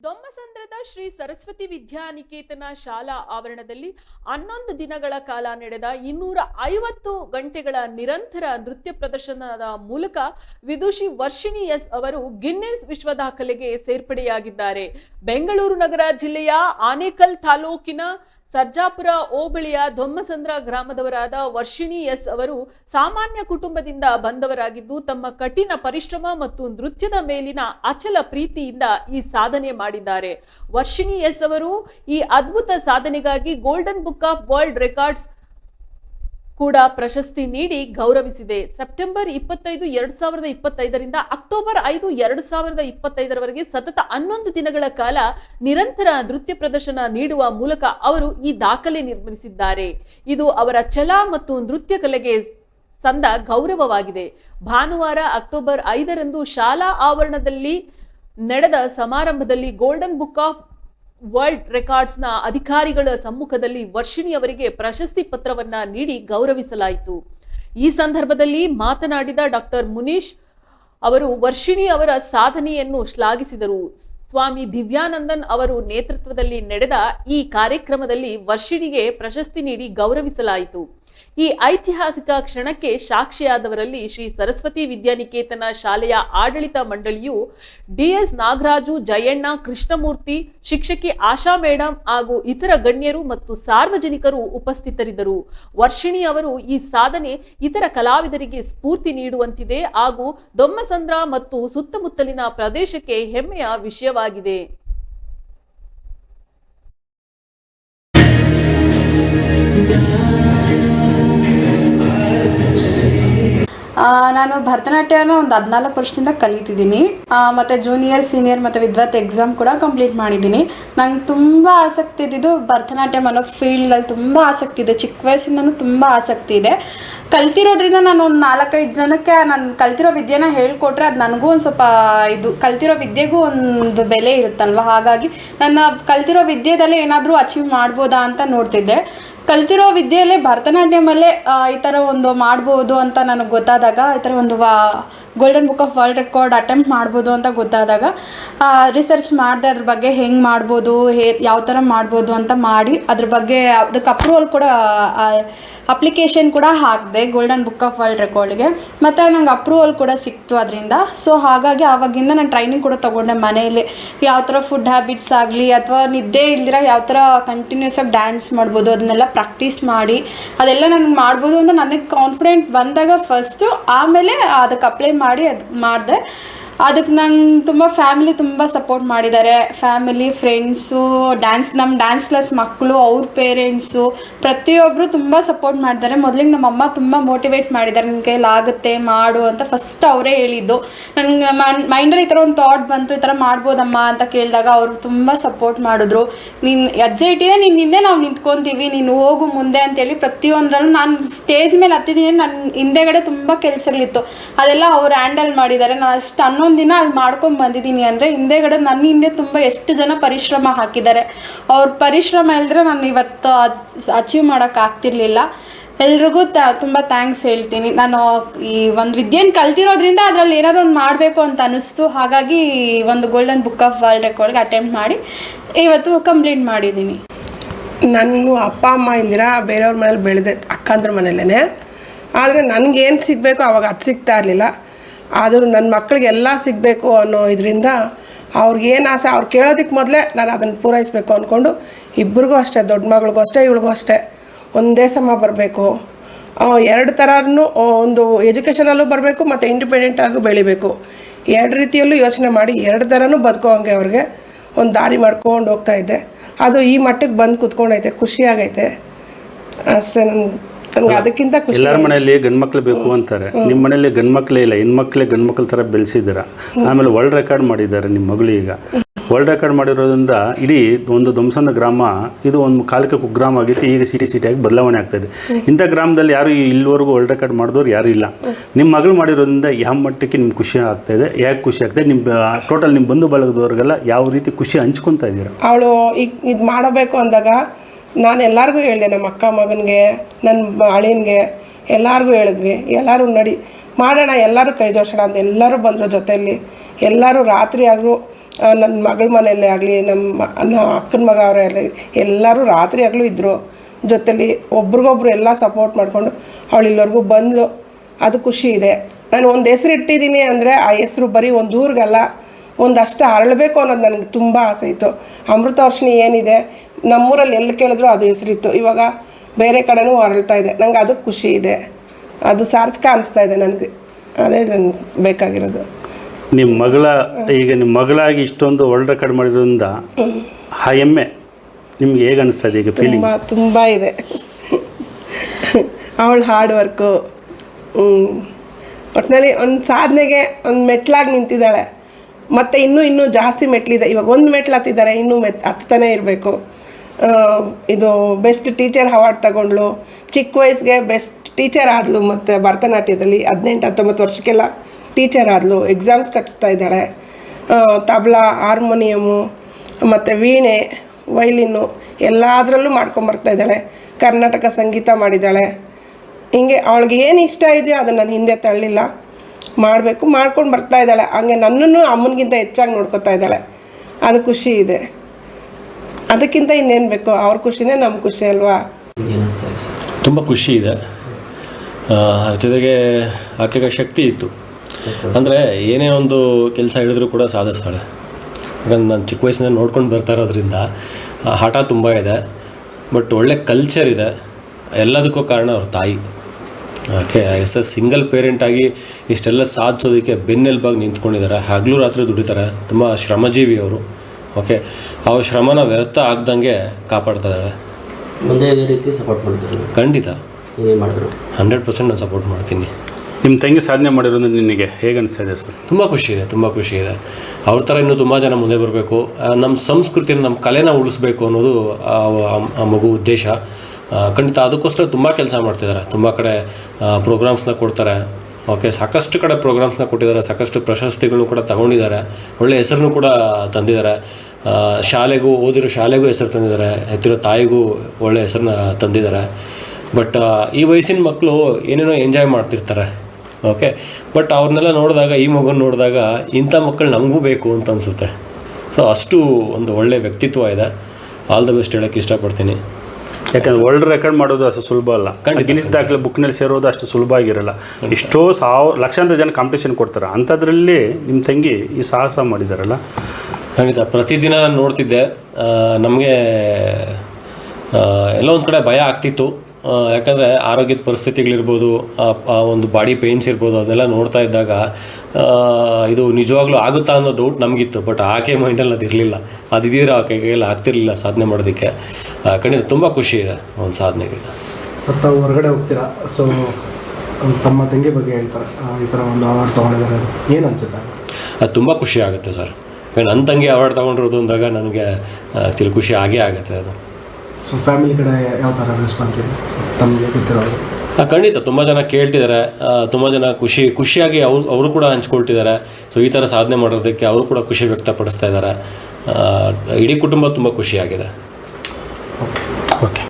ದೊಮ್ಮಸಂದ್ರದ ಶ್ರೀ ಸರಸ್ವತಿ ವಿದ್ಯಾನಿಕೇತನ ಶಾಲಾ ಆವರಣದಲ್ಲಿ ಹನ್ನೊಂದು ದಿನಗಳ ಕಾಲ ನಡೆದ ಇನ್ನೂರ ಐವತ್ತು ಗಂಟೆಗಳ ನಿರಂತರ ನೃತ್ಯ ಪ್ರದರ್ಶನದ ಮೂಲಕ ವಿದುಷಿ ವರ್ಷಿಣಿ ಎಸ್ ಅವರು ಗಿನ್ನೆಸ್ ವಿಶ್ವ ದಾಖಲೆಗೆ ಸೇರ್ಪಡೆಯಾಗಿದ್ದಾರೆ. ಬೆಂಗಳೂರು ನಗರ ಜಿಲ್ಲೆಯ ಆನೇಕಲ್ ತಾಲೂಕಿನ ಸರ್ಜಾಪುರ ಓಬಳಿಯ ದೊಮ್ಮಸಂದ್ರ ಗ್ರಾಮದವರಾದ ವರ್ಷಿಣಿ ಎಸ್ ಅವರು ಸಾಮಾನ್ಯ ಕುಟುಂಬದಿಂದ ಬಂದವರಾಗಿದ್ದು ತಮ್ಮ ಕಠಿಣ ಪರಿಶ್ರಮ ಮತ್ತು ನೃತ್ಯದ ಮೇಲಿನ ಅಚಲ ಪ್ರೀತಿಯಿಂದ ಈ ಸಾಧನೆ ಮಾಡಿದ್ದಾರೆ. ವರ್ಷಿಣಿ ಎಸ್ ಅವರು ಈ ಅದ್ಭುತ ಸಾಧನೆಗಾಗಿ golden book of world records ಕೂಡ ಪ್ರಶಸ್ತಿ ನೀಡಿ ಗೌರವಿಸಿದೆ. ಸೆಪ್ಟೆಂಬರ್ ಇಪ್ಪತ್ತೈದು, ಎರಡ್ ಸಾವಿರದ ಇಪ್ಪತ್ತೈದರಿಂದ ಅಕ್ಟೋಬರ್ ಐದು, ಎರಡ್ ಸಾವಿರದ ಇಪ್ಪತ್ತೈದರವರೆಗೆ ಸತತ ಹನ್ನೊಂದು ದಿನಗಳ ಕಾಲ ನಿರಂತರ ನೃತ್ಯ ಪ್ರದರ್ಶನ ನೀಡುವ ಮೂಲಕ ಅವರು ಈ ದಾಖಲೆ ನಿರ್ಮಿಸಿದ್ದಾರೆ. ಇದು ಅವರ ಛಲ ಮತ್ತು ನೃತ್ಯ ಕಲೆಗೆ ಸಂದ ಗೌರವವಾಗಿದೆ. ಭಾನುವಾರ ಅಕ್ಟೋಬರ್ ಐದರಂದು ಶಾಲಾ ಆವರಣದಲ್ಲಿ ನಡೆದ ಸಮಾರಂಭದಲ್ಲಿ ಗೋಲ್ಡನ್ ಬುಕ್ ಆಫ್ ವರ್ಲ್ಡ್ ರೆಕಾರ್ಡ್ಸ್ನ ಅಧಿಕಾರಿಗಳ ಸಮ್ಮುಖದಲ್ಲಿ ವರ್ಷಿಣಿ ಅವರಿಗೆ ಪ್ರಶಸ್ತಿ ಪತ್ರವನ್ನ ನೀಡಿ ಗೌರವಿಸಲಾಯಿತು. ಈ ಸಂದರ್ಭದಲ್ಲಿ ಮಾತನಾಡಿದ ಡಾಕ್ಟರ್ ಮುನೀಶ್ ಅವರು ವರ್ಷಿಣಿ ಅವರ ಸಾಧನೆಯನ್ನು ಶ್ಲಾಘಿಸಿದರು. ಸ್ವಾಮಿ ದಿವ್ಯಾನಂದನ್ ಅವರು ನೇತೃತ್ವದಲ್ಲಿ ನಡೆದ ಈ ಕಾರ್ಯಕ್ರಮದಲ್ಲಿ ವರ್ಷಿಣಿಗೆ ಪ್ರಶಸ್ತಿ ನೀಡಿ ಗೌರವಿಸಲಾಯಿತು. ಈ ಐತಿಹಾಸಿಕ ಕ್ಷಣಕ್ಕೆ ಸಾಕ್ಷಿಯಾದವರಲ್ಲಿ ಶ್ರೀ ಸರಸ್ವತಿ ವಿದ್ಯಾನಿಕೇತನ ಶಾಲೆಯ ಆಡಳಿತ ಮಂಡಳಿಯು ಡಿಎಸ್ ನಾಗರಾಜು, ಜಯಣ್ಣ, ಕೃಷ್ಣಮೂರ್ತಿ, ಶಿಕ್ಷಕಿ ಆಶಾ ಮೇಡಂ ಹಾಗೂ ಇತರ ಗಣ್ಯರು ಮತ್ತು ಸಾರ್ವಜನಿಕರು ಉಪಸ್ಥಿತರಿದ್ದರು. ವರ್ಷಿಣಿ ಅವರು ಈ ಸಾಧನೆ ಇತರ ಕಲಾವಿದರಿಗೆ ಸ್ಫೂರ್ತಿ ನೀಡುವಂತಿದೆ ಹಾಗೂ ದೊಮ್ಮಸಂದ್ರ ಮತ್ತು ಸುತ್ತಮುತ್ತಲಿನ ಪ್ರದೇಶಕ್ಕೆ ಹೆಮ್ಮೆಯ ವಿಷಯವಾಗಿದೆ. ನಾನು ಭರತನಾಟ್ಯನ ಒಂದು ಹದಿನಾಲ್ಕು ವರ್ಷದಿಂದ ಕಲಿತಿದ್ದೀನಿ. ಮತ್ತು ಜೂನಿಯರ್ ಸೀನಿಯರ್ ಮತ್ತು ವಿದ್ವತ್ ಎಕ್ಸಾಮ್ ಕೂಡ ಕಂಪ್ಲೀಟ್ ಮಾಡಿದ್ದೀನಿ. ನಂಗೆ ತುಂಬ ಆಸಕ್ತಿ ಇದ್ದಿದ್ದು ಭರತನಾಟ್ಯಂ ಅನ್ನೋ ಫೀಲ್ಡಲ್ಲಿ ತುಂಬ ಆಸಕ್ತಿ ಇದೆ. ಚಿಕ್ಕ ವಯಸ್ಸಿಂದನೂ ತುಂಬ ಆಸಕ್ತಿ ಇದೆ. ಕಲ್ತಿರೋದ್ರಿಂದ ನಾನು ಒಂದು ನಾಲ್ಕೈದು ಜನಕ್ಕೆ ನಾನು ಕಲ್ತಿರೋ ವಿದ್ಯೆನ ಹೇಳ್ಕೊಟ್ರೆ ಅದು ನನಗೂ ಒಂದು ಸ್ವಲ್ಪ ಇದು, ಕಲ್ತಿರೋ ವಿದ್ಯೆಗೂ ಒಂದು ಬೆಲೆ ಇರುತ್ತಲ್ವ? ಹಾಗಾಗಿ ನನ್ನ ಕಲ್ತಿರೋ ವಿದ್ಯೆದಲ್ಲಿ ಏನಾದರೂ ಅಚೀವ್ ಮಾಡ್ಬೋದಾ ಅಂತ ನೋಡ್ತಿದ್ದೆ. ಕಲ್ತಿರೋ ವಿದ್ಯೆಯಲ್ಲೇ ಭರತನಾಟ್ಯಮಲ್ಲೇ ಈ ಥರ ಒಂದು ಮಾಡ್ಬೋದು ಅಂತ ನನಗೆ ಗೊತ್ತಾದಾಗ ಈ ಥರ ಒಂದು ವಾ golden book of world record attempt ಮಾಡ್ಬೋದು ಅಂತ ಗೊತ್ತಾದಾಗ ರಿಸರ್ಚ್ ಮಾಡಿದೆ ಅದ್ರ ಬಗ್ಗೆ ಹೆಂಗೆ ಮಾಡ್ಬೋದು, ಹೇ, ಯಾವ ಥರ ಮಾಡ್ಬೋದು ಅಂತ ಮಾಡಿ ಅದ್ರ ಬಗ್ಗೆ ಅದಕ್ಕೆ ಅಪ್ರೂವಲ್ ಕೂಡ ಅಪ್ಲಿಕೇಶನ್ ಕೂಡ ಹಾಕಿದೆ ಗೋಲ್ಡನ್ ಬುಕ್ ಆಫ್ ವರ್ಲ್ಡ್ ರೆಕಾರ್ಡ್ಗೆ ಮತ್ತು ನಂಗೆ ಅಪ್ರೂವಲ್ ಕೂಡ ಸಿಕ್ತು ಅದರಿಂದ. ಸೊ ಹಾಗಾಗಿ ಆವಾಗಿಂದ ನಾನು ಟ್ರೈನಿಂಗ್ ಕೂಡ ತೊಗೊಂಡೆ ಮನೆಯಲ್ಲಿ. ಯಾವ ಥರ ಫುಡ್ ಹ್ಯಾಬಿಟ್ಸ್ ಆಗಲಿ ಅಥವಾ ನಿದ್ದೆ ಇಲ್ದಿರ ಯಾವ ಥರ ಕಂಟಿನ್ಯೂಸ್ ಆಗಿ ಡ್ಯಾನ್ಸ್ ಮಾಡ್ಬೋದು ಅದನ್ನೆಲ್ಲ ಪ್ರಾಕ್ಟೀಸ್ ಮಾಡಿ, ಅದೆಲ್ಲ ನನಗೆ ಮಾಡ್ಬೋದು ಅಂತ ನನಗೆ ಕಾನ್ಫಿಡೆಂಟ್ ಬಂದಾಗ ಫಸ್ಟು ಆಮೇಲೆ ಅದಕ್ಕೆ ಅಪ್ಲೈ ಮಾಡಿ ಅದು ಮಾಡಿದೆ. ಅದಕ್ಕೆ ನಂಗೆ ತುಂಬ ಫ್ಯಾಮಿಲಿ ತುಂಬ ಸಪೋರ್ಟ್ ಮಾಡಿದ್ದಾರೆ ಫ್ಯಾಮಿಲಿ ಫ್ರೆಂಡ್ಸು ಡ್ಯಾನ್ಸ್ ನಮ್ಮ ಡ್ಯಾನ್ಸ್ ಕ್ಲಾಸ್ ಮಕ್ಕಳು ಅವ್ರ ಪೇರೆಂಟ್ಸು ಪ್ರತಿಯೊಬ್ಬರು ತುಂಬ ಸಪೋರ್ಟ್ ಮಾಡಿದ್ದಾರೆ ಮೊದಲಿಗೆ ನಮ್ಮ ಅಮ್ಮ ತುಂಬ ಮೋಟಿವೇಟ್ ಮಾಡಿದ್ದಾರೆ ನನ್ನ ಕೈಲಾಗುತ್ತೆ ಮಾಡು ಅಂತ ಫಸ್ಟ್ ಅವರೇ ಹೇಳಿದ್ದು. ನನಗೆ ಮೈಂಡಲ್ಲಿ ಈ ಥರ ಒಂದು ಥಾಟ್ ಬಂತು, ಈ ಥರ ಮಾಡ್ಬೋದಮ್ಮ ಅಂತ ಕೇಳಿದಾಗ ಅವರು ತುಂಬ ಸಪೋರ್ಟ್ ಮಾಡಿದ್ರು. ನೀನು ಹೆಜ್ಜೆ ಇಟ್ಟಿದೆ ನೀನು ಹಿಂದೆ ನಾವು ನಿಂತ್ಕೊತೀವಿ, ನೀನು ಹೋಗು ಮುಂದೆ ಅಂತೇಳಿ ಪ್ರತಿಯೊಂದರಲ್ಲೂ ನಾನು ಸ್ಟೇಜ್ ಮೇಲೆ ಹತ್ತಿದ್ದೀನಿ ನನ್ನ ಹಿಂದೆಗಡೆ ತುಂಬ ಕೆಲಸಗಳಿತ್ತು. ಅದೆಲ್ಲ ಅವ್ರು ಹ್ಯಾಂಡಲ್ ಮಾಡಿದ್ದಾರೆ ನಾನು ಅಷ್ಟು ಹನ್ನೊಂದು ದಿನ ಅಲ್ಲಿ ಮಾಡ್ಕೊಂಡು ಬಂದಿದ್ದೀನಿ ಅಂದರೆ ಹಿಂದೆಗಡೆ ನನ್ನ ಹಿಂದೆ ತುಂಬ ಎಷ್ಟು ಜನ ಪರಿಶ್ರಮ ಹಾಕಿದ್ದಾರೆ. ಅವ್ರ ಪರಿಶ್ರಮ ಇಲ್ಲದ್ರೆ ನಾನು ಇವತ್ತು ಅಚೀವ್ ಮಾಡೋಕ್ಕಾಗ್ತಿರ್ಲಿಲ್ಲ ಎಲ್ರಿಗೂ ತ ತುಂಬ ಥ್ಯಾಂಕ್ಸ್ ಹೇಳ್ತೀನಿ. ನಾನು ಈ ಒಂದು ವಿದ್ಯೆನ ಕಲ್ತಿರೋದ್ರಿಂದ ಅದರಲ್ಲಿ ಏನಾದ್ರು ಒಂದು ಮಾಡಬೇಕು ಅಂತ ಅನ್ನಿಸ್ತು ಹಾಗಾಗಿ ಒಂದು ಗೋಲ್ಡನ್ ಬುಕ್ ಆಫ್ ವರ್ಲ್ಡ್ ರೆಕಾರ್ಡ್ಗೆ ಅಟೆಂಪ್ಟ್ ಮಾಡಿ ಇವತ್ತು ಕಂಪ್ಲೀಟ್ ಮಾಡಿದ್ದೀನಿ. ನಾನು ಅಪ್ಪ, ಅಮ್ಮ ಇಲ್ದಿರ ಬೇರೆಯವ್ರ ಮನೇಲಿ ಬೆಳೆದೆ ಅಕ್ಕಂದ್ರ ಮನೇಲೇ ಆದರೆ ನನಗೇನು ಸಿಗಬೇಕು ಅವಾಗ ಅದು ಸಿಗ್ತಾ ಇರಲಿಲ್ಲ. ಆದರೂ ನನ್ನ ಮಕ್ಕಳಿಗೆಲ್ಲ ಸಿಗಬೇಕು ಅನ್ನೋ ಇದರಿಂದ ಅವ್ರಿಗೇನು ಆಸೆ, ಅವ್ರು ಕೇಳೋದಕ್ಕೆ ಮೊದಲೇ ನಾನು ಅದನ್ನು ಪೂರೈಸಬೇಕು ಅಂದ್ಕೊಂಡು ಇಬ್ಬರಿಗೂ ಅಷ್ಟೇ, ದೊಡ್ಡ ಮಗಳಿಗೂ ಅಷ್ಟೇ, ಇವಳಿಗೂ ಅಷ್ಟೇ. ಒಂದೇ ಸಮ ಬರಬೇಕು. ಎರಡು ಥರನೂ ಒಂದು ಎಜುಕೇಷನಲ್ಲೂ ಬರಬೇಕು ಮತ್ತು ಇಂಡಿಪೆಂಡೆಂಟಾಗೂ ಬೆಳಿಬೇಕು. ಎರಡು ರೀತಿಯಲ್ಲೂ ಯೋಚನೆ ಮಾಡಿ, ಎರಡು ಥರನೂ ಹಾಗೆ ಅವ್ರಿಗೆ. ಒಂದು ದಾರಿ ಮಾಡ್ಕೊಂಡು ಹೋಗ್ತಾ ಇದ್ದೆ. ಅದು ಈ ಮಟ್ಟಕ್ಕೆ ಬಂದು ಕುತ್ಕೊಂಡೈತೆ, ಖುಷಿಯಾಗೈತೆ. ಅಷ್ಟೇ ನನ್ಗೆ. ಅದಕ್ಕಿಂತ ಖುಷಿ ಎಲ್ಲರ ಮನೆಯಲ್ಲಿ ಗಂಡ್ಮಕ್ಳು ಬೇಕು ಅಂತಾರೆ. ನಿಮ್ಮ ಮನೆಯಲ್ಲಿ ಗಂಡ್ಮಕ್ಳೇ ಇಲ್ಲ ಹೆಣ್ಮಕ್ಳೇ ಗಂಡ್ಮಕ್ಳ ಥರ ಬೆಳೆಸಿದ್ದೀರಾ? ಆಮೇಲೆ ವರ್ಲ್ಡ್ ರೆಕಾರ್ಡ್ ಮಾಡಿದ್ದಾರೆ ನಿಮ್ಮ ಮಗಳು ಈಗ. ವರ್ಲ್ಡ್ ರೆಕಾರ್ಡ್ ಮಾಡಿರೋದ್ರಿಂದ ಇಡೀ ಒಂದು ಧ್ವಂಸಂದ ಗ್ರಾಮ ಇದು ಒಂದು ಕಾಲಕ್ಕೆ ಕುಗ್ರಾಮ ಆಗಿತ್ತು ಈಗ ಸಿಟಿ ಸಿಟಿಯಾಗಿ ಬದಲಾವಣೆ ಆಗ್ತಾ ಇದೆ. ಇಂಥ ಗ್ರಾಮದಲ್ಲಿ ಯಾರು ಇಲ್ಲಿವರೆಗೂ ವರ್ಲ್ಡ್ ರೆಕಾರ್ಡ್ ಮಾಡಿದವ್ರು ಯಾರು ಇಲ್ಲ. ನಿಮ್ಮ ಮಗಳು ಮಾಡಿರೋದ್ರಿಂದ ಯಾವ ಮಟ್ಟಕ್ಕೆ ನಿಮ್ಗೆ ಖುಷಿ ಆಗ್ತಾ ಇದೆ ಯಾಕೆ ಖುಷಿ ಆಗ್ತಾ ಇದೆ ನಿಮ್ಮ ಟೋಟಲ್ ನಿಮ್ಮ ಬಂಧು ಬಳಗದವ್ರಿಗೆಲ್ಲ ಯಾವ ರೀತಿ ಖುಷಿ ಹಂಚ್ಕೊತಾ ಇದ್ದೀರಾ? ಅವಳು ಈಗ ಇದು ಮಾಡಬೇಕು ಅಂದಾಗ ನಾನು ಎಲ್ಲರಿಗೂ ಹೇಳಿದೆ, ನಮ್ಮ ಅಕ್ಕ ಮಗನಿಗೆ ನನ್ನ ಅಳಿನಿಗೆ ಎಲ್ಲರಿಗೂ ಹೇಳಿದ್ವಿ. ಎಲ್ಲರೂ ನಡಿ, ಮಾಡೋಣ, ಎಲ್ಲರೂ ಕೈ ಜೋಡಿಸೋಣ ಅಂತ ಎಲ್ಲರೂ ಬಂದರು ಜೊತೆಯಲ್ಲಿ ಎಲ್ಲರೂ ರಾತ್ರಿ ಆಗಲೂ ನನ್ನ ಮಗಳ ಮನೆಯಲ್ಲೇ ಆಗಲಿ ನಮ್ಮ ನಮ್ಮ ಅಕ್ಕನ ಮಗ ಅವರೇ ಆಗಲಿ, ಎಲ್ಲರೂ ರಾತ್ರಿ ಆಗಲೂ ಇದ್ದರು ಜೊತೆಲಿ ಒಬ್ರಿಗೊಬ್ರು ಎಲ್ಲ ಸಪೋರ್ಟ್ ಮಾಡಿಕೊಂಡು ಅವಳು ಇಲ್ಲಿವರೆಗೂ ಬಂದಳು ಅದು ಖುಷಿ ಇದೆ. ನಾನು ಒಂದು ಹೆಸರು ಇಟ್ಟಿದ್ದೀನಿ ಅಂದರೆ, ಆ ಹೆಸರು ಬರೀ ಒಂದು ಊರಿಗಲ್ಲ, ಒಂದಷ್ಟು ಅರಳಬೇಕು ಅನ್ನೋದು ನನಗೆ ತುಂಬ ಆಸೆ ಇತ್ತು. ಅಮೃತ ವರ್ಷಿಣಿ ಏನಿದೆ ನಮ್ಮೂರಲ್ಲಿ ಎಲ್ಲಿ ಕೇಳಿದ್ರು ಅದು ಹೆಸರಿತ್ತು. ಇವಾಗ ಬೇರೆ ಕಡೆನೂ ಹೊರಳ್ತಾ ಇದೆ. ನಂಗೆ ಅದು ಖುಷಿ ಇದೆ. ಅದು ಸಾರ್ಥಕ ಅನಿಸ್ತಾ ಇದೆ ನನಗೆ. ಅದೇ ನನಗೆ ಬೇಕಾಗಿರೋದು. ನಿಮ್ಮ ಮಗಳ ಈಗ ನಿಮ್ಮ ಮಗಳಾಗಿ ಇಷ್ಟೊಂದು ವರ್ಲ್ಡ್ ರೆಕಾರ್ಡ್ ಮಾಡಿರೋದ್ರಿಂದ ಆ ಹೆಮ್ಮೆ ನಿಮ್ಗೆ ಹೇಗೆ ಅನಿಸ್ತಾ ಇದೆ ಈಗ ಫೀಲಿಂಗ್ ತುಂಬ ತುಂಬ ಇದೆ. ಅವಳ ಹಾರ್ಡ್ ವರ್ಕು ಒಟ್ಟಿನಲ್ಲಿ ಒಂದು ಸಾಧನೆಗೆ ಒಂದು ಮೆಟ್ಲಾಗಿ ನಿಂತಿದ್ದಾಳೆ. ಮತ್ತು ಇನ್ನೂ ಇನ್ನೂ ಜಾಸ್ತಿ ಮೆಟ್ಲಿದೆ. ಇವಾಗ ಒಂದು ಮೆಟ್ಲು ಹತ್ತಿದ್ದಾರೆ ಇನ್ನೂ ಮೆತ್ ಹತ್ತಾನೇ ಇರಬೇಕು. ಇದು ಬೆಸ್ಟ್ ಟೀಚರ್ ಅವಾರ್ಡ್ ತಗೊಂಡ್ಳು. ಚಿಕ್ಕ ವಯಸ್ಸಿಗೆ ಬೆಸ್ಟ್ ಟೀಚರ್ ಆದಳು ಮತ್ತು ಭರತನಾಟ್ಯದಲ್ಲಿ ಹದಿನೆಂಟು, ಹತ್ತೊಂಬತ್ತು ವರ್ಷಕ್ಕೆಲ್ಲ ಟೀಚರ್ ಆದಳು ಎಕ್ಸಾಮ್ಸ್ ಕಟ್ಸ್ತಾ ಇದ್ದಾಳೆ. ತಬಲಾ ಹಾರ್ಮೋನಿಯಮು ಮತ್ತು ವೀಣೆ ವೈಲಿನ್ನು ಎಲ್ಲದರಲ್ಲೂ ಮಾಡ್ಕೊಂಬರ್ತಾ ಇದ್ದಾಳೆ. ಕರ್ನಾಟಕ ಸಂಗೀತ ಮಾಡಿದ್ದಾಳೆ. ಹಿಂಗೆ ಅವಳಿಗೆ ಏನು ಇಷ್ಟ ಇದೆಯೋ ಅದನ್ನು ನಾನು ಹಿಂದೆ ತಳ್ಳಿಲ್ಲ. ಮಾಡಬೇಕು, ಮಾಡ್ಕೊಂಡು ಬರ್ತಾ ಇದ್ದಾಳೆ. ಹಂಗೆ ನನ್ನನ್ನು ಅಮ್ಮನಿಗಿಂತ ಹೆಚ್ಚಾಗಿ ನೋಡ್ಕೋತಾ ಇದ್ದಾಳೆ. ಅದು ಖುಷಿ ಇದೆ. ಅದಕ್ಕಿಂತ ಇನ್ನೇನು ಬೇಕು? ಅವ್ರ ಖುಷಿನೇ ನಮ್ಮ ಖುಷಿ ಅಲ್ವಾ? ತುಂಬ ಖುಷಿ ಇದೆ. ಜೊತೆಗೆ ಆಕೆಗೆ ಶಕ್ತಿ ಇತ್ತು. ಅಂದರೆ ಏನೇ ಒಂದು ಕೆಲಸ ಹೇಳಿದ್ರು ಕೂಡ ಸಾಧಿಸ್ತಾಳೆ. ಯಾಕಂದ್ರೆ ನಾನು ಚಿಕ್ಕ ವಯಸ್ಸಿನ ನೋಡ್ಕೊಂಡು ಬರ್ತಾ ಇರೋದ್ರಿಂದ ಹಠ ತುಂಬ ಇದೆ. ಬಟ್ ಒಳ್ಳೆ ಕಲ್ಚರ್ ಇದೆ. ಎಲ್ಲದಕ್ಕೂ ಕಾರಣ ಅವ್ರ ತಾಯಿ. ಓಕೆ ಎಸ್ ಎಸ್ ಸಿಂಗಲ್ ಪೇರೆಂಟಾಗಿ ಇಷ್ಟೆಲ್ಲ ಸಾಧಿಸೋದಕ್ಕೆ ಬೆನ್ನೆಲುಬಾಗಿ ನಿಂತ್ಕೊಂಡಿದ್ದಾರೆ. ಹಗಲು ರಾತ್ರಿ ದುಡಿತಾರೆ. ತುಂಬ ಶ್ರಮಜೀವಿ ಅವರು. ಓಕೆ ಅವ್ರ ಶ್ರಮನ ವ್ಯರ್ಥ ಆಗ್ದಂಗೆ ಕಾಪಾಡ್ತಾ ಇದ್ದಾಳೆ ಮುಂದೆ ಇದೇ ರೀತಿ ಸಪೋರ್ಟ್ ಮಾಡ್ತಾರೆ. ಖಂಡಿತ. ಮಾಡಿದ್ರು. ಹಂಡ್ರೆಡ್ ಪರ್ಸೆಂಟ್ ನಾನು ಸಪೋರ್ಟ್ ಮಾಡ್ತೀನಿ. ನಿಮ್ಮ ತಂಗಿ ಸಾಧನೆ ಮಾಡಿರೋದು ನಿನಗೆ ಹೇಗೆ ಅನಿಸ್ತಾ ಇದೆ ಸರ್? ತುಂಬ ಖುಷಿ ಇದೆ ತುಂಬ ಖುಷಿ ಇದೆ. ಅವ್ರ ಥರ ಇನ್ನೂ ತುಂಬ ಜನ ಮುಂದೆ ಬರಬೇಕು. ನಮ್ಮ ಸಂಸ್ಕೃತಿನ ನಮ್ಮ ಕಲೆನ ಉಳಿಸ್ಬೇಕು ಅನ್ನೋದು ಆ ಮಗು ಉದ್ದೇಶ. ಖಂಡಿತ ಅದಕ್ಕೋಸ್ಕರ ತುಂಬ ಕೆಲಸ ಮಾಡ್ತಿದ್ದಾರೆ ತುಂಬ ಕಡೆ ಪ್ರೋಗ್ರಾಮ್ಸ್ನ ಕೊಡ್ತಾರೆ. ಓಕೆ ಸಾಕಷ್ಟು ಕಡೆ ಪ್ರೋಗ್ರಾಮ್ಸ್ನ ಕೊಟ್ಟಿದ್ದಾರೆ, ಸಾಕಷ್ಟು ಪ್ರಶಸ್ತಿಗಳನ್ನು ಕೂಡ ತಗೊಂಡಿದ್ದಾರೆ. ಒಳ್ಳೆ ಹೆಸರನ್ನು ಕೂಡ ತಂದಿದ್ದಾರೆ. ಶಾಲೆಗೂ, ಓದಿರೋ ಶಾಲೆಗೂ ಹೆಸರು ತಂದಿದ್ದಾರೆ. ಹೆತ್ತಿರೋ ತಾಯಿಗೂ ಒಳ್ಳೆ ಹೆಸರನ್ನ ತಂದಿದ್ದಾರೆ. ಬಟ್ ಈ ವಯಸ್ಸಿನ ಮಕ್ಕಳು ಏನೇನೋ ಎಂಜಾಯ್ ಮಾಡ್ತಿರ್ತಾರೆ. ಓಕೆ ಬಟ್ ಅವ್ರನ್ನೆಲ್ಲ ನೋಡಿದಾಗ, ಈ ಮಗನ ನೋಡಿದಾಗ ಇಂಥ ಮಕ್ಕಳು ನಮಗೂ ಬೇಕು ಅಂತ ಅನಿಸುತ್ತೆ. ಸೊ ಅಷ್ಟು ಒಂದು ಒಳ್ಳೆಯ ವ್ಯಕ್ತಿತ್ವ ಇದೆ. ಆಲ್ ದ ಬೆಸ್ಟ್ ಹೇಳೋಕ್ಕೆ ಇಷ್ಟಪಡ್ತೀನಿ. ಯಾಕಂದ್ರೆ ವರ್ಲ್ಡ್ ರೆಕಾರ್ಡ್ ಮಾಡೋದು ಅಷ್ಟು ಸುಲಭ ಅಲ್ಲ. ಗಿನಿಸ್ ದಾಖಲೆ ಬುಕ್ನಲ್ಲಿ ಸೇರೋದು ಅಷ್ಟು ಸುಲಭ ಆಗಿರಲ್ಲ. ಎಷ್ಟೋ ಸಾವಿರ ಲಕ್ಷಾಂತರ ಜನ ಕಾಂಪಿಟೇಷನ್ ಕೊಡ್ತಾರೆ. ಅಂಥದ್ರಲ್ಲಿ ನಿಮ್ಮ ತಂಗಿ ಈ ಸಾಹಸ ಮಾಡಿದಾರಲ್ಲ? ಖಂಡಿತ. ಪ್ರತಿದಿನ ನಾನು ನೋಡ್ತಿದ್ದೆ. ನಮಗೆ ಎಲ್ಲ ಒಂದು ಕಡೆ ಭಯ ಆಗ್ತಿತ್ತು. ಯಾಕಂದರೆ ಆರೋಗ್ಯದ ಪರಿಸ್ಥಿತಿಗಳಿರ್ಬೋದು ಆ, ಆ ಒಂದು ಬಾಡಿ ಪೇಯ್ನ್ಸ್ ಇರ್ಬೋದು ಅದೆಲ್ಲ ನೋಡ್ತಾ ಇದ್ದಾಗ ಇದು ನಿಜವಾಗ್ಲೂ ಆಗುತ್ತಾ ಅನ್ನೋ ಡೌಟ್ ನಮಗಿತ್ತು. ಬಟ್ ಆಕೆ ಮೈಂಡಲ್ಲಿ ಅದು ಇರಲಿಲ್ಲ ಅದು ಇದ್ದಿದ್ರೆ ಆಕೆ ಕೈಯಲ್ಲಿ ಆಗ್ತಿರಲಿಲ್ಲ ಸಾಧನೆ ಮಾಡೋದಕ್ಕೆ. ಆ, ಖಂಡಿತ ತುಂಬ ಖುಷಿ ಇದೆ ಒಂದು ಸಾಧನೆಗೆ. ಸರ್ ತಾವು ಹೊರಗಡೆ ಹೋಗ್ತೀರಾ? ಸೊ ತಮ್ಮ ತಂಗಿ ಬಗ್ಗೆ ಹೇಳ್ತಾರೆ. ಈ ಥರ ಒಂದು ಅವಾರ್ಡ್ ತೊಗೊಂಡಿದ್ದಾರೆ ಏನು ಅನ್ಸುತ್ತೆ? ಅದು ತುಂಬ ಖುಷಿ ಆಗುತ್ತೆ ಸರ್. ನನ್ನ ತಂಗಿ ಅವಾರ್ಡ್ ತೊಗೊಂಡಿರೋದು ಅಂದಾಗ ನನಗೆ ತಿಳಿ ಖುಷಿ ಆಗೇ ಆಗುತ್ತೆ ಅದು. ಸೊ ಫ್ಯಾಮಿಲಿ ಕಡೆ ಯಾವ ಥರ ರೆಸ್ಪಾನ್ಸ್ ಇದೆ? ತಮಗೆ ಗೊತ್ತಿರೋದು ಆ, ಖಂಡಿತ. ತುಂಬ ಜನ ಕೇಳ್ತಿದ್ದಾರೆ ತುಂಬ ಜನ ಖುಷಿ ಖುಷಿಯಾಗಿ ಅವ್ರು ಅವರು ಕೂಡ ಹಂಚ್ಕೊಳ್ತಿದ್ದಾರೆ ಸೊ ಈ ಥರ ಸಾಧನೆ ಮಾಡೋದಕ್ಕೆ ಅವರು ಕೂಡ ಖುಷಿ ವ್ಯಕ್ತಪಡಿಸ್ತಾ ಇದ್ದಾರೆ ಇಡೀ ಕುಟುಂಬ ತುಂಬ ಖುಷಿಯಾಗಿದೆ. Okay okay